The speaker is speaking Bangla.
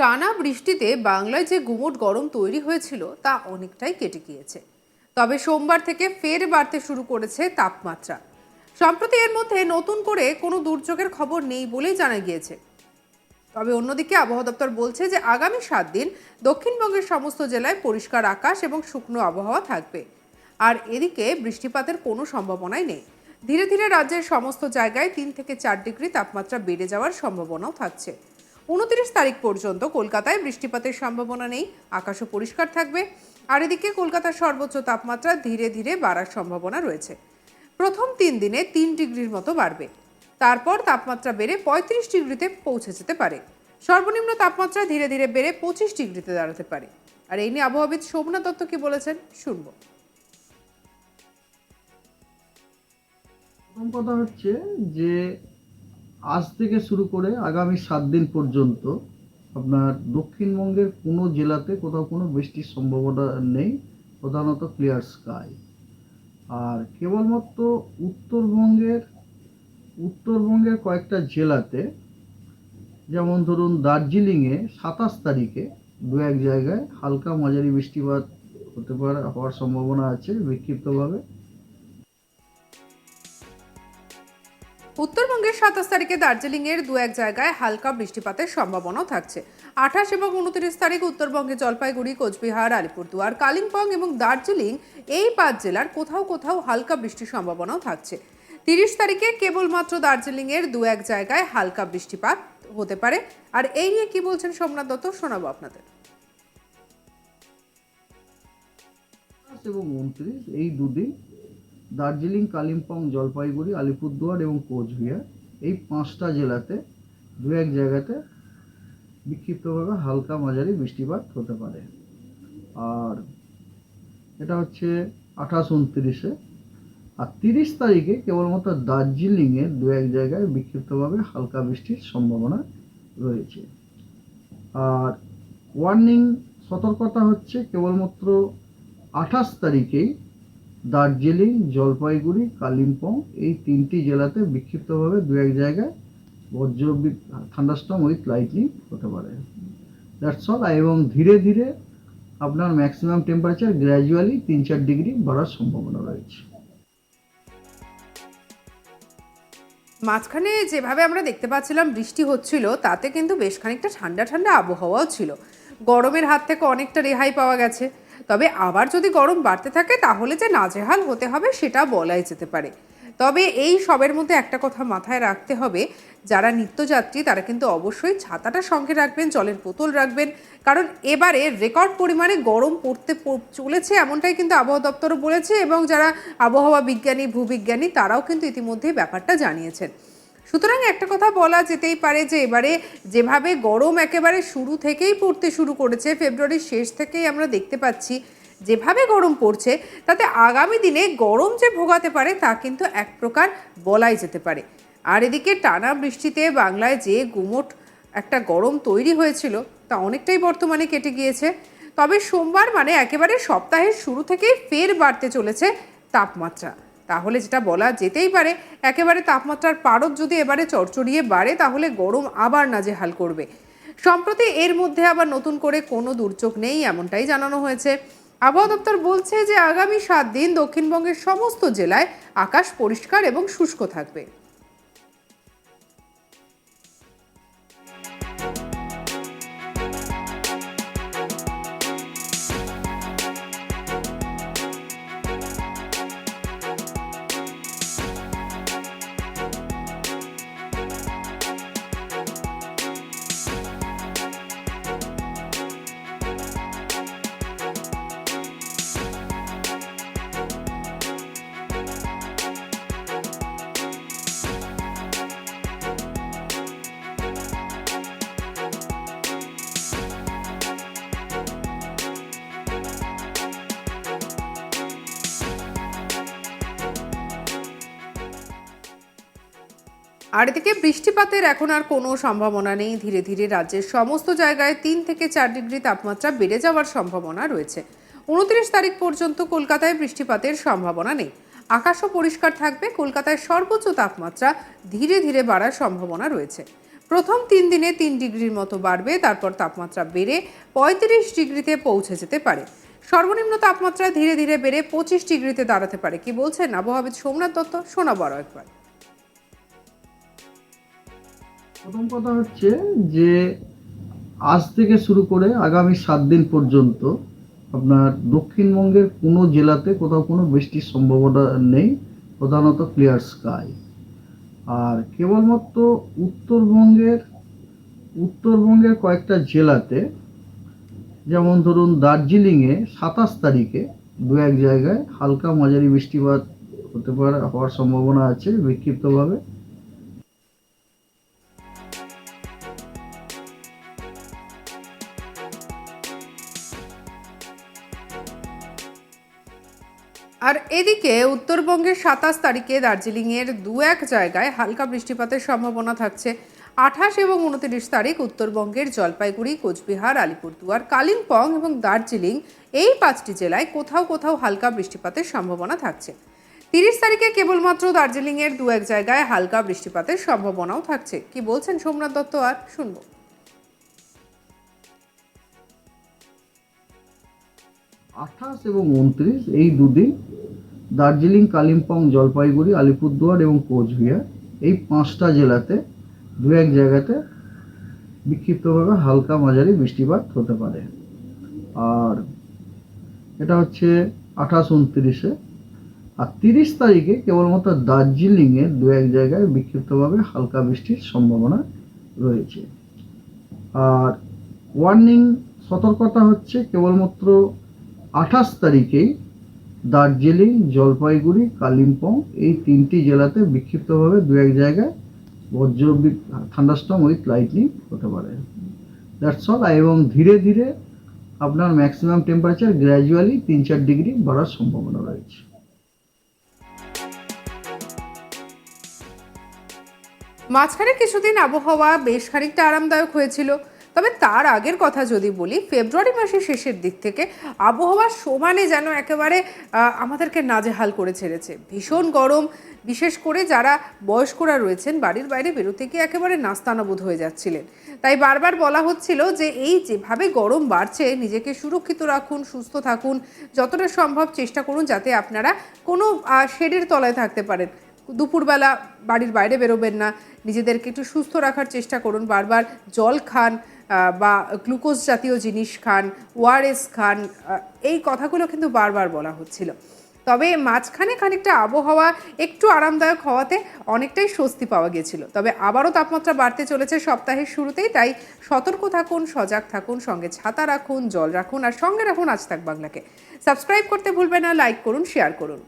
টানা বৃষ্টিতে বাংলায় যে গুমোট গরম তৈরি হয়েছিল তা অনেকটাই কেটে গিয়েছে। তবে সোমবার থেকে ফের বাড়তে শুরু করেছে তাপমাত্রা। সম্প্রতি এর মধ্যে নতুন করে কোনো দুর্যোগের খবর নেই বলেই জানা গিয়েছে। তবে অন্যদিকে আবহাওয়া দপ্তর বলছে যে আগামী সাত দিন দক্ষিণবঙ্গের সমস্ত জেলায় পরিষ্কার আকাশ এবং শুকনো আবহাওয়া থাকবে। আর এদিকে বৃষ্টিপাতের কোনো সম্ভাবনাই নেই। ধীরে ধীরে রাজ্যের সমস্ত জায়গায় তিন থেকে চার ডিগ্রি তাপমাত্রা বেড়ে যাওয়ার সম্ভাবনাও থাকছে। উনত্রিশ তারিখ পর্যন্ত কলকাতায় বৃষ্টিপাতের সম্ভাবনা নেই, আকাশও পরিষ্কার থাকবে। আর এদিকে কলকাতার সর্বোচ্চ তাপমাত্রা ধীরে ধীরে বাড়ার সম্ভাবনা রয়েছে। প্রথম তিন দিনে তিন ডিগ্রির মতো বাড়বে। তারপর তাপমাত্রা বেড়ে পঁয়ত্রিশ ডিগ্রিতে পৌঁছে যেতে পারে। সর্বনিম্ন তাপমাত্রা ধীরে ধীরে বেড়ে পঁচিশ ডিগ্রিতে দাঁড়াতে পারে। আর এই নিয়ে আবহাওয়াবিদ শোভনা দত্ত কি বলেছেন শুনব। প্রথম কথা হচ্ছে যে আজ থেকে শুরু করে আগামী সাত দিন পর্যন্ত আপনার দক্ষিণবঙ্গের কোনো জেলাতে কোথাও কোনো বৃষ্টির সম্ভাবনা নেই, প্রধানত ক্লিয়ার স্কাই আর কেবলমাত্র উত্তরবঙ্গের উত্তরবঙ্গের কয়েকটা জেলাতে, যেমন ধরুন দার্জিলিংয়ে সাতাশ তারিখে দু এক জায়গায় হালকা মাঝারি বৃষ্টিপাত হতে পারে, হওয়ার সম্ভাবনা আছে বিক্ষিপ্তভাবে। উত্তরবঙ্গের সাতাশ তারিখে দার্জিলিং এর দু এক জায়গায় হালকা বৃষ্টিপাতের সম্ভাবনাও থাকছে। আঠাশ এবং উনত্রিশ তারিখ উত্তরবঙ্গে জলপাইগুড়ি, কোচবিহার, আলিপুরদুয়ার, কালিম্পং এবং দার্জিলিং এই পাঁচ জেলার কোথাও কোথাও হালকা বৃষ্টির সম্ভাবনাও থাকছে। তিরিশ তারিখে কেবলমাত্র দার্জিলিং এর দু এক জায়গায় হালকা বৃষ্টিপাত হতে পারে। আর এই নিয়ে কি বলছেন সোমনাথ দত্ত, শোনাবো আপনাদের। এবং উনত্রিশ, এই দুদিন দার্জিলিং, কালিম্পং, জলপাইগুড়ি, আলিপুরদুয়ার এবং কোচবিহার। এই পাঁচটা জেলাতে দু এক জায়গাতে বিক্ষিপ্তভাবে হালকা মাঝারি বৃষ্টিপাত হতে পারে। আর এটা হচ্ছে আঠাশ উনত্রিশে। আর তিরিশ তারিখে কেবলমাত্র দার্জিলিংয়ে দু এক জায়গায় বিক্ষিপ্তভাবে হালকা বৃষ্টির সম্ভাবনা রয়েছে। আর ওয়ার্নিং, সতর্কতা হচ্ছে কেবলমাত্র আঠাশ তারিখেই দার্জিলিং, জলপাইগুড়ি, কালিম্পং এই তিনটি জেলাতে বিক্ষিপ্তভাবে দু এক জায়গায় বজ্র থান্ডারস্টর্ম উইথ লাইটনিং হতে পারে। দ্যাটস অল এবং ধীরে ধীরে আপনার ম্যাক্সিমাম টেম্পারেচার গ্র্যাজুয়ালি তিন চার ডিগ্রি বাড়ার সম্ভাবনা রয়েছে। মাঝখানে যেভাবে আমরা দেখতে পাচ্ছিলাম বৃষ্টি হচ্ছিল, তাতে কিন্তু বেশ খানিকটা ঠান্ডা ঠান্ডা আবহাওয়াও ছিল। গরমের হাত থেকে অনেকটা রেহাই পাওয়া গেছে। তবে আবার যদি গরম বাড়তে থাকে, তাহলে যে নাজেহাল হতে হবে সেটা বলাই যেতে পারে। তবে এই সবের মধ্যে একটা কথা মাথায় রাখতে হবে, যারা নিত্যযাত্রী তারা কিন্তু অবশ্যই ছাতাটা সঙ্গে রাখবেন, জলের বোতল রাখবেন। কারণ এবারে রেকর্ড পরিমাণে গরম পড়তে চলেছে এমনটাই কিন্তু আবহাওয়া দপ্তরও বলেছে এবং যারা আবহাওয়া বিজ্ঞানী, ভূবিজ্ঞানী তারাও কিন্তু ইতিমধ্যেই ব্যাপারটা জানিয়েছেন। সুতরাং একটা কথা বলা যেতেই পারে যে এবারে যেভাবে গরম একেবারে শুরু থেকেই পড়তে শুরু করেছে, ফেব্রুয়ারির শেষ থেকেই আমরা দেখতে পাচ্ছি যেভাবে গরম পড়ছে, তাতে আগামী দিনে গরম যে ভোগাতে পারে তা কিন্তু এক প্রকার বলাই যেতে পারে। আর এদিকে টানা বৃষ্টিতে বাংলায় যে গুমোট একটা গরম তৈরি হয়েছিল, তা অনেকটাই বর্তমানে কেটে গিয়েছে। তবে সোমবার মানে একেবারে সপ্তাহের শুরু থেকেই ফের বাড়তে চলেছে তাপমাত্রা। তাহলে যেটা বলা যেতেই পারে, একেবারে তাপমাত্রার পারদ যদি এবারে চড়চড়িয়ে বাড়ে, তাহলে গরম আবার নাজেহাল করবে। সম্প্রতি এর মধ্যে আবার নতুন করে কোনো দুর্যোগ নেই এমনটাই জানানো হয়েছে। আবহাওয়া দপ্তর বলছে যে আগামী সাত দিন দক্ষিণবঙ্গের সমস্ত জেলায় আকাশ পরিষ্কার এবং শুষ্ক থাকবে। আর এদিকে বৃষ্টিপাতের এখন আর কোনো সম্ভাবনা নেই। ধীরে ধীরে রাজ্যের সমস্ত জায়গায় তিন থেকে চার ডিগ্রি তাপমাত্রা বেড়ে যাওয়ার সম্ভাবনা রয়েছে। উনত্রিশ তারিখ পর্যন্ত কলকাতায় বৃষ্টিপাতের সম্ভাবনা নেই। আকাশও পরিষ্কার থাকবে, কলকাতায় সর্বোচ্চ তাপমাত্রা ধীরে ধীরে বাড়ার সম্ভাবনা রয়েছে। প্রথম তিন দিনে তিন ডিগ্রির মতো বাড়বে, তারপর তাপমাত্রা বেড়ে পঁয়ত্রিশ ডিগ্রিতে পৌঁছে যেতে পারে। সর্বনিম্ন তাপমাত্রা ধীরে ধীরে বেড়ে পঁচিশ ডিগ্রিতে দাঁড়াতে পারে, কি বলছেন আবহাওয়াবিদ সোমনাথ দত্ত, শোনাবো আরও একবার। প্রথম কথা হচ্ছে যে আজ থেকে শুরু করে আগামী সাত দিন পর্যন্ত আপনার দক্ষিণবঙ্গের কোনো জেলাতে কোথাও কোনো বৃষ্টির সম্ভাবনা নেই, প্রধানত ক্লিয়ার স্কাই আর কেবলমাত্র উত্তরবঙ্গের উত্তরবঙ্গের কয়েকটা জেলাতে, যেমন ধরুন দার্জিলিংয়ে সাতাশ তারিখে দু এক জায়গায় হালকা মাঝারি বৃষ্টিপাত হতে পারে, হওয়ার সম্ভাবনা আছে বিক্ষিপ্তভাবে। আর এদিকে উত্তরবঙ্গের সাতাশ তারিখে দার্জিলিংয়ের দু এক জায়গায় হালকা বৃষ্টিপাতের সম্ভাবনা থাকছে। আঠাশ এবং উনত্রিশ তারিখ উত্তরবঙ্গের জলপাইগুড়ি, কোচবিহার, আলিপুরদুয়ার, কালিম্পং এবং দার্জিলিং এই পাঁচটি জেলায় কোথাও কোথাও হালকা বৃষ্টিপাতের সম্ভাবনা থাকছে। তিরিশ তারিখে কেবলমাত্র দার্জিলিংয়ের দু এক জায়গায় হালকা বৃষ্টিপাতের সম্ভাবনাও থাকছে। কি বলছেন সোমনাথ দত্ত আর শুনব। আঠাশ এবং উনত্রিশ, এই দুদিন দার্জিলিং, কালিম্পং, জলপাইগুড়ি, আলিপুরদুয়ার এবং কোচবিহার, এই পাঁচটা জেলাতে দু এক জায়গাতে বিক্ষিপ্তভাবে হালকা মাঝারি বৃষ্টিপাত হতে পারে। আর এটা হচ্ছে আঠাশ, উনত্রিশে। আর তিরিশ তারিখে কেবলমাত্র দার্জিলিংয়ে দু এক জায়গায় বিক্ষিপ্তভাবে হালকা বৃষ্টির সম্ভাবনা রয়েছে। আর ওয়ার্নিং সতর্কতা হচ্ছে কেবলমাত্র আঠাশ তারিখেই দার্জিলিং, জলপাইগুড়ি, কালিম্পং এই তিনটি জেলাতে বিক্ষিপ্তভাবে দু এক জায়গায় বজ্র থান্ডারস্টর্ম উইথ লাইটনিং হতে পারে। দ্যাটস অল এবং ধীরে ধীরে আপনার ম্যাক্সিমাম টেম্পারেচার গ্র্যাজুয়ালি তিন চার ডিগ্রি বাড়ার সম্ভাবনা রয়েছে। মাঝখানে কিছুদিন আবহাওয়া বেশ খানিকটা আরামদায়ক হয়েছিল। তবে তার আগের কথা যদি বলি, ফেব্রুয়ারি মাসের শেষের দিক থেকে আবহাওয়া সমানে যেন একেবারে আমাদেরকে নাজেহাল করে ছেড়েছে। ভীষণ গরম, বিশেষ করে যারা বয়স্করা রয়েছেন, বাড়ির বাইরে বেরোতে গিয়ে একেবারে নাস্তানাবোধ হয়ে যাচ্ছিলেন। তাই বারবার বলা হচ্ছিল যে, এই যেভাবে গরম বাড়ছে, নিজেকে সুরক্ষিত রাখুন, সুস্থ থাকুন, যতটা সম্ভব চেষ্টা করুন যাতে আপনারা কোনো শেডের তলায় থাকতে পারেন। দুপুরবেলা বাড়ির বাইরে বেরোবেন না, নিজেদেরকে একটু সুস্থ রাখার চেষ্টা করুন, বারবার জল খান বা গ্লুকোজ জাতীয় জিনিস খান, ওআরএস খান এই কথাগুলো কিন্তু বারবার বলা হচ্ছিল। তবে মাঝখানে খানিকটা আবহাওয়া একটু আরামদায়ক হওয়াতে অনেকটাই স্বস্তি পাওয়া গেছিল। তবে আবারও তাপমাত্রা বাড়তে চলেছে সপ্তাহের শুরুতেই, তাই সতর্ক থাকুন, সজাগ থাকুন, সঙ্গে ছাতা রাখুন, জল রাখুন, আর সঙ্গে রাখুন আজ থাক বাংলাকে। সাবস্ক্রাইব করতে ভুলবেন না, লাইক করুন, শেয়ার করুন।